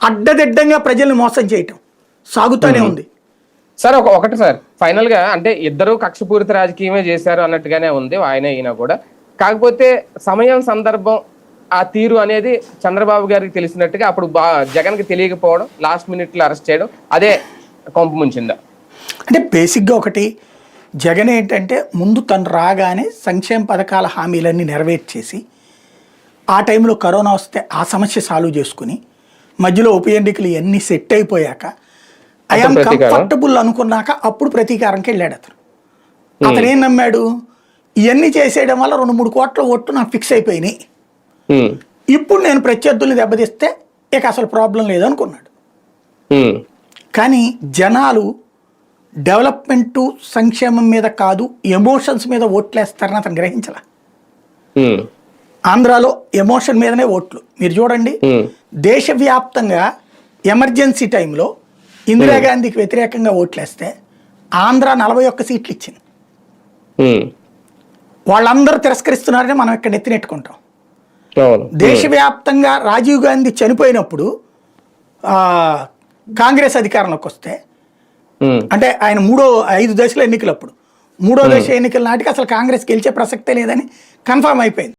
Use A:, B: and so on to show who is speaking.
A: అడ్డదిడ్డంగా ప్రజల్ని మోసం చేయటం. సాగుతూనే ఉంది.
B: సార్ ఒక ఒకటి సార్. ఫైనల్గా అంటే ఇద్దరు కక్షపూరిత రాజకీయమే చేశారు అన్నట్టుగానే ఉంది ఆయన ఈయన కూడా. కాకపోతే సమయం సందర్భం ఆ తీరు అనేది చంద్రబాబు గారికి తెలిసినట్టుగా అప్పుడు బా జగన్కి తెలియకపోవడం లాస్ట్ మినిట్లో అరెస్ట్ చేయడం అదే కొంప ముంచిందా?
A: అంటే బేసిక్గా ఒకటి జగన్ ఏంటంటే ముందు తను రాగానే సంక్షేమ పథకాల హామీలన్నీ నెరవేర్చేసి ఆ టైంలో కరోనా వస్తే ఆ సమస్య సాల్వ్ చేసుకుని మధ్యలో ఉప ఎన్నికలు ఇవన్నీ సెట్ అయిపోయాక ఐఎమ్? కంఫర్టబుల్ అనుకున్నాక అప్పుడు ప్రతీకారంకి వెళ్ళాడు అతను. అతను ఏం నమ్మాడు? ఇవన్నీ చేసేయడం వల్ల రెండు మూడు కోట్ల ఓట్లు నాకు ఫిక్స్ అయిపోయినాయి. ఇప్పుడు నేను ప్రత్యర్థుల్ని దెబ్బతీస్తే ఇక అసలు ప్రాబ్లం లేదు అనుకున్నాడు. కానీ జనాలు డెవలప్మెంట్ సంక్షేమం మీద కాదు ఎమోషన్స్ మీద ఓట్లేస్తారని అతను గ్రహించాల. ఆంధ్రాలో ఎమోషన్ మీదనే ఓట్లు. మీరు చూడండి. దేశవ్యాప్తంగా ఎమర్జెన్సీ టైంలో ఇందిరాగాంధీకి వ్యతిరేకంగా ఓట్లేస్తే ఆంధ్ర నలభై ఒక్క సీట్లు ఇచ్చింది వాళ్ళందరూ తిరస్కరిస్తున్నారని మనం ఇక్కడ నెత్తినెట్టుకుంటాం.
B: అవును.
A: దేశవ్యాప్తంగా రాజీవ్ గాంధీ చనిపోయినప్పుడు కాంగ్రెస్ అధికారంలోకి వస్తే అంటే ఆయన మూడో ఐదు దశల ఎన్నికలప్పుడు మూడో దశ ఎన్నికల నాటికి అసలు కాంగ్రెస్ గెలిచే ప్రసక్తే లేదని కన్ఫర్మ్ అయిపోయింది.